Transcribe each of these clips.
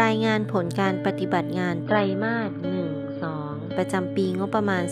รายงานผลการปฏิบัติงานไตรมาสหนึ่ง ประจำปีงบประมาณ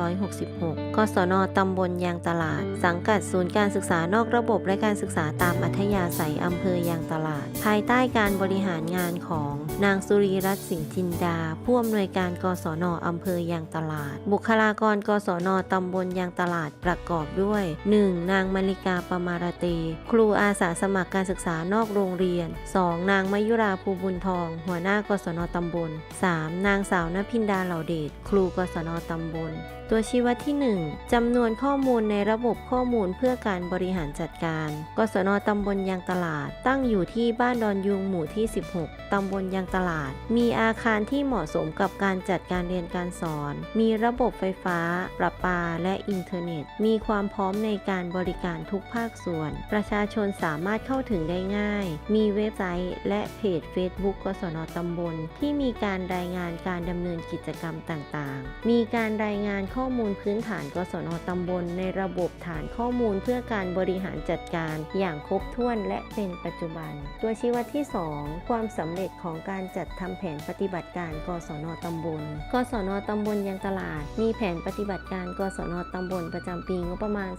2566 กศนตำบลยางตลาด สังกัดศูนย์การศึกษานอกระบบและการศึกษาตามอัธยาศัยอำเภอยางตลาด ภายใต้การบริหารงานของ นางสุรีรัตน์สิงห์จินดา ผู้อำนวยการกศนอำเภอยางตลาด บุคลากรกศนตำบลยางตลาดประกอบด้วย 1. นางมาริกาปมาราเตครูอาสาสมัครการศึกษานอกโรงเรียน 2. นางมายุราภูบุญทอง หัวหน้ากศนตำบล 3. นางสาวนพินดาเหล่าเดชครูกศนตำบลตัวชี้วัดที่ 1จำนวนข้อมูลในระบบข้อมูลเพื่อการบริหารจัดการ กศนตำบลยางตลาด ตั้งอยู่ที่บ้านดอนยุงหมู่ที่ 16ตำบลยางตลาด มีอาคารที่เหมาะสมกับการจัดการเรียนการสอน มีระบบไฟฟ้า ประปา และอินเทอร์เน็ต มีความพร้อมในการบริการทุกภาคส่วน ประชาชนสามารถเข้าถึงได้ง่าย มีเว็บไซต์ และเพจ Facebook กศนตำบล ที่มีการรายงานการดำเนินกิจกรรมต่างๆ มีการรายงานข้อมูลพื้นฐานกศนตำบล ในระบบฐานข้อมูลเพื่อการบริหารจัดการอย่างครบถ้วนและเป็นปัจจุบัน ตัวชี้วัดที่ 2 ความสำเร็จของการจัดทำแผนปฏิบัติการกศนตำบล กศนตำบลยางตลาด มีแผนปฏิบัติการกศนตำบลประจำปีงบประมาณ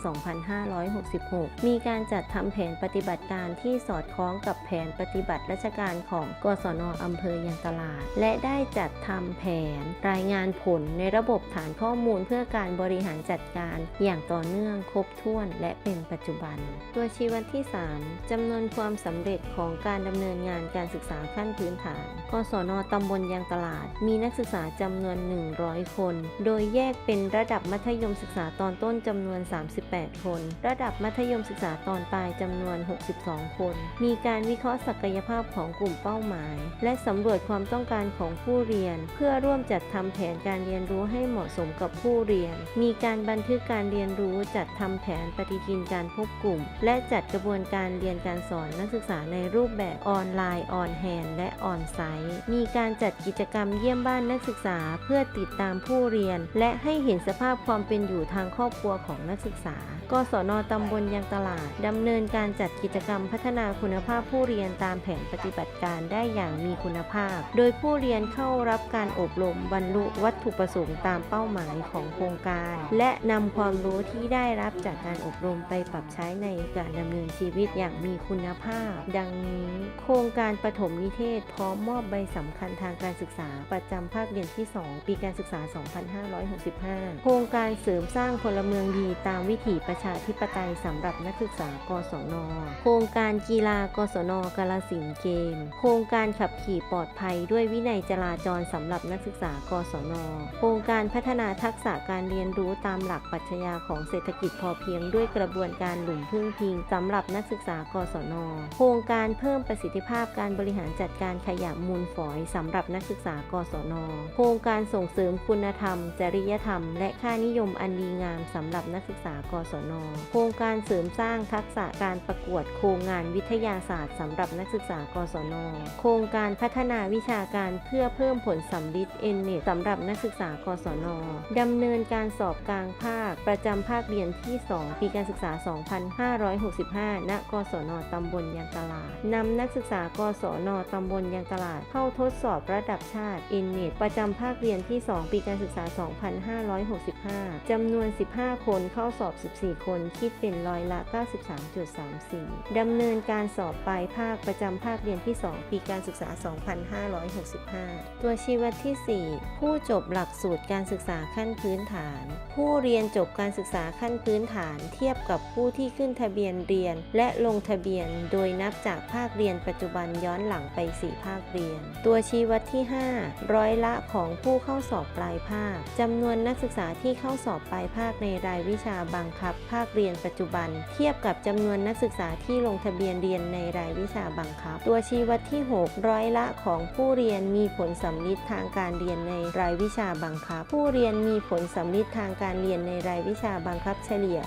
2566 มีการจัดทำแผนปฏิบัติการที่สอดคล้องกับแผนปฏิบัติราชการของกศนอำเภอยางตลาด และได้จัดทำแผนรายงานผลในระบบฐานข้อมูลเพื่อการบริหารจัดการอย่างต่อเนื่องครบถ้วนและเป็นปัจจุบัน ตัวชี้วัดที่ 3จำนวนความสำเร็จของการดำเนินงานการศึกษาขั้นพื้นฐานกศนตำบลยางตลาด มีนักศึกษาจำนวน 100 คน โดยแยกเป็นระดับมัธยมศึกษาตอนต้นจำนวน 38 คน ระดับมัธยมศึกษาตอนปลายจำนวน 62 คน มีการวิเคราะห์ศักยภาพของกลุ่มเป้าหมาย และสำรวจความต้องการของผู้เรียน เพื่อร่วมจัดทำแผนการเรียนรู้ให้เหมาะสมกับผู้เรียน มีการบันทึกการเรียนรู้จัดทำแผนปฏิทินการพบกลุ่ม และจัดกระบวนการเรียนการสอนนักศึกษาในรูปแบบออนไลน์ออนแฮนและออนไซต์มีการจัดกิจกรรมเยี่ยมบ้านนักศึกษาเพื่อติดตามผู้เรียน และให้เห็นสภาพความเป็นอยู่ทางครอบครัวของนักศึกษากศนตำบลยางตลาดดำเนินการจัดกิจกรรมพัฒนาคุณภาพผู้เรียนตามแผนปฏิบัติการได้อย่างมีคุณภาพ โดยผู้เรียนเข้ารับการอบรมบรรลุวัตถุประสงค์ตามเป้าหมายของโครงการ และนำความรู้ที่ได้รับจากการอบรมไปปรับใช้ในการดำเนินชีวิตอย่างมีคุณภาพ ดังนี้โครงการปฐมนิเทศ พร้อมมอบใบสำคัญทางการศึกษา ประจำภาคเรียนที่ 2 ปีการศึกษา 2565 โครงการเสริมสร้างพลเมืองดีตามวิถีประชาธิปไตยสำหรับนักศึกษากศน โครงการกีฬากศนกาลสินเกม โครงการขับขี่ปลอดภัย ด้วยวินัยจราจรสำหรับนักศึกษากศน โครงการพัฒนาทักษะการเรียนรู้ตามหลักปรัชญาของเศรษฐกิจพอเพียงด้วยกระบวนการหลุมพึ่งพิงสำหรับนักศึกษากศน โครงการเพิ่มประสิทธิภาพการบริหารจัดการขยะมูลฝอยสำหรับนักศึกษากศน โครงการส่งเสริมคุณธรรม จริยธรรม และค่านิยมอันดีงามสำหรับนักศึกษากศน โครงการเสริมสร้างทักษะการประกวดโครงงานวิทยาศาสตร์สำหรับนักศึกษากศน โครงการพัฒนาวิชาการเพื่อเพิ่มผลสัมฤทธิ์เอ็นเนสำหรับนักศึกษากศนดำเนินเนินการสอบกลางภาค ประจำภาคเรียนที่ 2 ปีการศึกษา 2565 ณ กศนตำบลยางตลาดนำนักศึกษากศนตำบลยางตลาด เข้าทดสอบระดับชาติเอ็นเนตประจำภาคเรียนที่ 2 ปีการศึกษา 2565 จำนวน 15 คนเข้าสอบ 14 คน คิดเป็นร้อยละ 93.34 ดำเนินการสอบปลายภาคประจำภาคเรียนที่ 2 ปีการศึกษา 2565 ตัวชีวัดที่ 4 ผู้จบหลักสูตรการศึกษาขั้นพื้นพื้นฐาน ผู้เรียนจบการศึกษาขั้นพื้นฐาน เทียบกับผู้ที่ขึ้นทะเบียนเรียน และลงทะเบียน โดยนับจากภาคเรียนปัจจุบันย้อนหลังไป 4 ภาคเรียน ตัวชี้วัดที่ 5 ร้อยละของผู้เข้าสอบปลายภาคจำนวนนักศึกษาที่เข้าสอบปลายภาคในรายวิชาบังคับ ภาคเรียนปัจจุบัน เทียบกับจำนวนนักศึกษาที่ลงทะเบียนเรียนในรายวิชาบังคับ ตัวชี้วัดที่ 6 ร้อยละของผู้เรียนมีผลสำลิดทางการเรียนในรายวิชาบังคับ ผู้เรียนมีผลสำลิดทางการเรียนในรายวิชาบังคับเฉลี่ย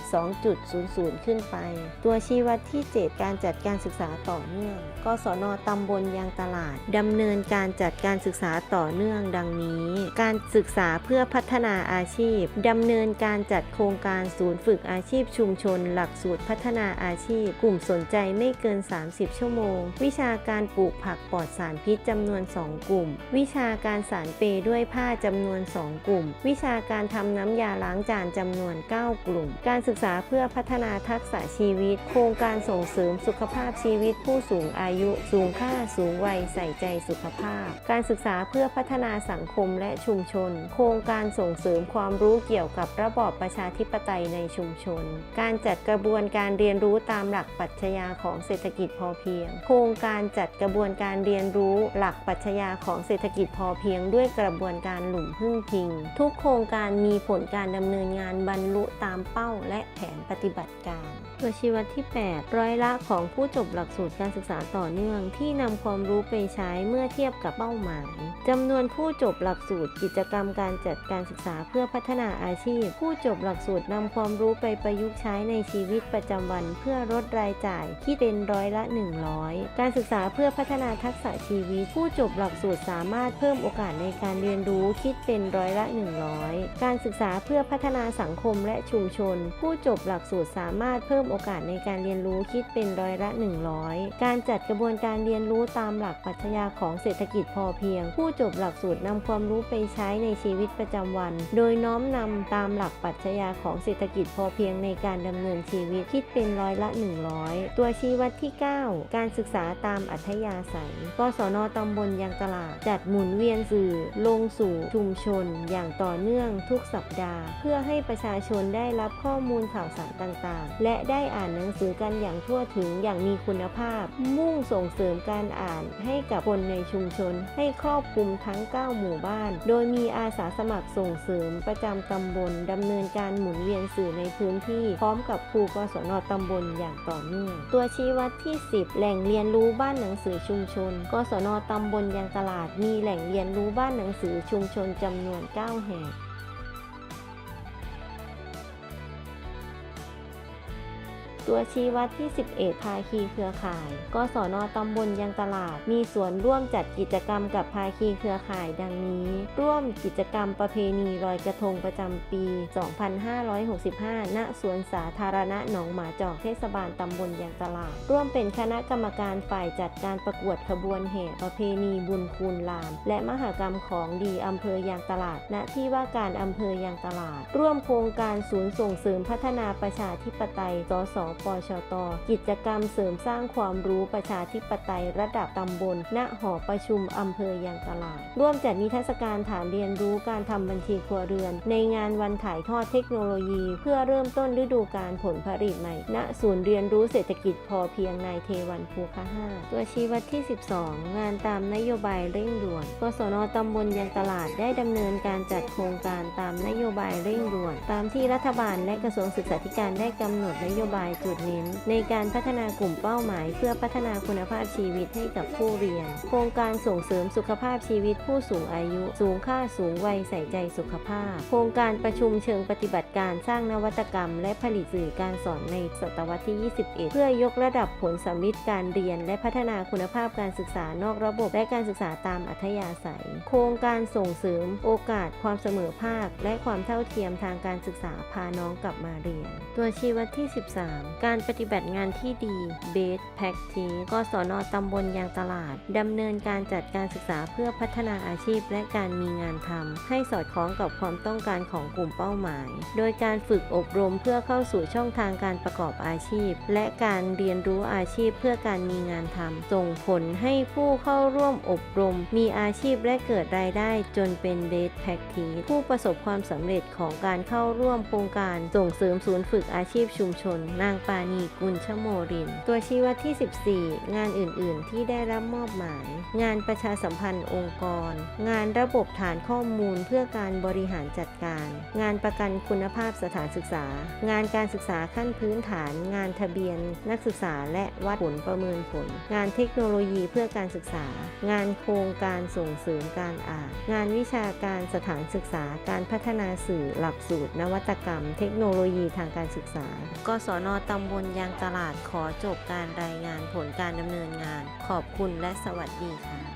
2.00 ขึ้นไป ตัวชี้วัดที่ 7 การจัดการศึกษาต่อเนื่อง กศนตำบลยางตลาดดำเนินการจัดการศึกษาต่อเนื่องดังนี้ การศึกษาเพื่อพัฒนาอาชีพดำเนินการจัดโครงการศูนย์ฝึกอาชีพชุมชน หลักสูตรพัฒนาอาชีพ กลุ่มสนใจไม่เกิน 30 ชั่วโมง วิชาการปลูกผักปลอดสารพิษจำนวน 2 กลุ่ม วิชาการสารเปด้วยผ้าจำนวน 2 กลุ่ม วิชาการการทำน้ำยาล้างจานจำนวน 9 กลุ่ม การศึกษาเพื่อพัฒนาทักษะชีวิต โครงการส่งเสริมสุขภาพชีวิตผู้สูงอายุ สูงค่าสูงวัยใส่ใจสุขภาพ การศึกษาเพื่อพัฒนาสังคมและชุมชน โครงการส่งเสริมความรู้เกี่ยวกับระบอบประชาธิปไตยในชุมชน การจัดกระบวนการเรียนรู้ตามหลักปรัชญาของเศรษฐกิจพอเพียง โครงการจัดกระบวนการเรียนรู้หลักปรัชญาของเศรษฐกิจพอเพียง ด้วยกระบวนการหลุมพึ่งพิง ทุกโครงการมีผลการดำเนินงานบรรลุตามเป้าและแผนปฏิบัติการ ตัวชี้วัดที่ 8 ร้อยละของผู้จบหลักสูตรการศึกษาต่อเนื่อง ที่นำความรู้ไปใช้เมื่อเทียบกับเป้าหมายจำนวนผู้จบหลักสูตรกิจกรรมการจัดการศึกษาเพื่อพัฒนาอาชีพ ผู้จบหลักสูตรนำความรู้ไปประยุกต์ใช้ในชีวิตประจำวัน เพื่อลดรายจ่ายที่เป็นร้อยละ 100 การศึกษาเพื่อพัฒนาทักษะชีวิต ผู้จบหลักสูตรสามารถเพิ่มโอกาสในการเรียนรู้คิดเป็นร้อยละ 100การศึกษาเพื่อพัฒนาสังคมและชุมชน ผู้จบหลักสูตรสามารถเพิ่มโอกาสในการเรียนรู้คิดเป็นร้อยละ 100 การจัดกระบวนการเรียนรู้ตามหลักปรัชญาของเศรษฐกิจพอเพียง ผู้จบหลักสูตรนำความรู้ไปใช้ในชีวิตประจำวัน โดยน้อมนำตามหลักปรัชญาของเศรษฐกิจพอเพียงในการดำเนินชีวิตคิดเป็นร้อยละ 100 ตัวชี้วัดที่ 9 การศึกษาตามอัธยาศัยกศนตำบลยางตลาด จัดหมุนเวียนสื่อ ลงสู่ชุมชน อย่างต่อเนื่องทุกสัปดาห์ เพื่อให้ประชาชนได้รับข้อมูลข่าวสารต่างๆ และได้อ่านหนังสือกันอย่างทั่วถึงอย่างมีคุณภาพ มุ่งส่งเสริมการอ่านให้กับคนในชุมชน ให้ครอบคลุมทั้ง 9 หมู่บ้าน โดยมีอาสาสมัครส่งเสริมประจำตำบลดำเนินการหมุนเวียนสื่อในพื้นที่ พร้อมกับครูกศนตำบลอย่างต่อเนื่อง ตัวชี้วัดที่ 10 แหล่งเรียนรู้บ้านหนังสือชุมชน กศนตำบลยางตลาดมีแหล่งเรียนรู้บ้านหนังสือชุมชนจำนวน 9 แห่ง ตัวชี้วัดที่ 11 ภาคีเครือข่ายกศนตำบลยางตลาด มีส่วนร่วมจัดกิจกรรมกับภาคีเครือข่ายดังนี้ ร่วมกิจกรรมประเพณีลอยกระทงประจำปี 2565 ณ สวนสาธารณะหนองหมาจอกเทศบาลตำบลยางตลาด ร่วมเป็นคณะกรรมการฝ่ายจัดการประกวดขบวนแห่ประเพณีบุญคูณลานและมหกรรมของดีอำเภอยางตลาด ณ ที่ว่าการอำเภอยางตลาด ร่วมโครงการศูนย์ส่งเสริมพัฒนาประชาธิปไตย สสปชต กิจกรรมเสริมสร้างความรู้ประชาธิปไตยระดับตำบล ณ หอประชุมอำเภอยางตลาด ร่วมจัดนิทรรศการฐานเรียนรู้การทำบัญชีครัวเรือน ในงานวันถ่ายทอดเทคโนโลยี เพื่อเริ่มต้นฤดูการผลผลิตใหม่ ณ ศูนย์เรียนรู้เศรษฐกิจพอเพียงนายเทวันภูคห้าตัวชี้วัดที่ 12 งานตามนโยบายเร่งด่วน กศนตำบลยางตลาดได้ดำเนินการจัดโครงการตามนโยบายเร่งด่วน ตามที่รัฐบาลและกระทรวงศึกษาธิการได้กำหนดนโยบายจุดเน้น ในการพัฒนากลุ่มเป้าหมาย เพื่อพัฒนาคุณภาพชีวิตให้กับผู้เรียน โครงการส่งเสริมสุขภาพชีวิตผู้สูงอายุ สูงค่าสูงวัยใส่ใจสุขภาพ โครงการประชุมเชิงปฏิบัติการสร้างนวัตกรรม และผลิตสื่อการสอนในศตวรรษที่ 21 เพื่อยกระดับผลสำลิดการเรียน และพัฒนาคุณภาพการศึกษานอกระบบ และการศึกษาตามอัธยาศัย โครงการส่งเสริมโอกาสความเสมอภาค และความเท่าเทียมทางการศึกษาพาน้องกลับมาเรียน ตัวชี้วัดที่ 13การปฏิบัติงานที่ดี Best Practice กศนตำบลยางตลาดดำเนินการจัดการศึกษาเพื่อพัฒนาอาชีพและการมีงานทำให้สอดคล้องกับความต้องการของกลุ่มเป้าหมาย โดยการฝึกอบรมเพื่อเข้าสู่ช่องทางการประกอบอาชีพ และการเรียนรู้อาชีพเพื่อการมีงานทำส่งผลให้ผู้เข้าร่วมอบรม มีอาชีพและเกิดรายได้จนเป็น Best Practice ผู้ประสบความสำเร็จของการเข้าร่วมโครงการส่งเสริมศูนย์ฝึกอาชีพชุมชนนางปานีกุลชโมริน ตัวชี้วัดที่ 14 งานอื่น ๆ ที่ได้รับมอบหมาย งานประชาสัมพันธ์องค์กร งานระบบฐานข้อมูลเพื่อการบริหารจัดการ งานประกันคุณภาพสถานศึกษา งานการศึกษาขั้นพื้นฐาน งานทะเบียน นักศึกษาและวัดผลประเมินผล งานเทคโนโลยีเพื่อการศึกษา งานโครงการส่งเสริมการอ่าน งานวิชาการสถานศึกษา การพัฒนาสื่อหลักสูตร นวัตกรรม เทคโนโลยีทางการศึกษากศนตำบลยางตลาดขอจบการรายงานผลการดำเนินงาน ขอบคุณและสวัสดีค่ะ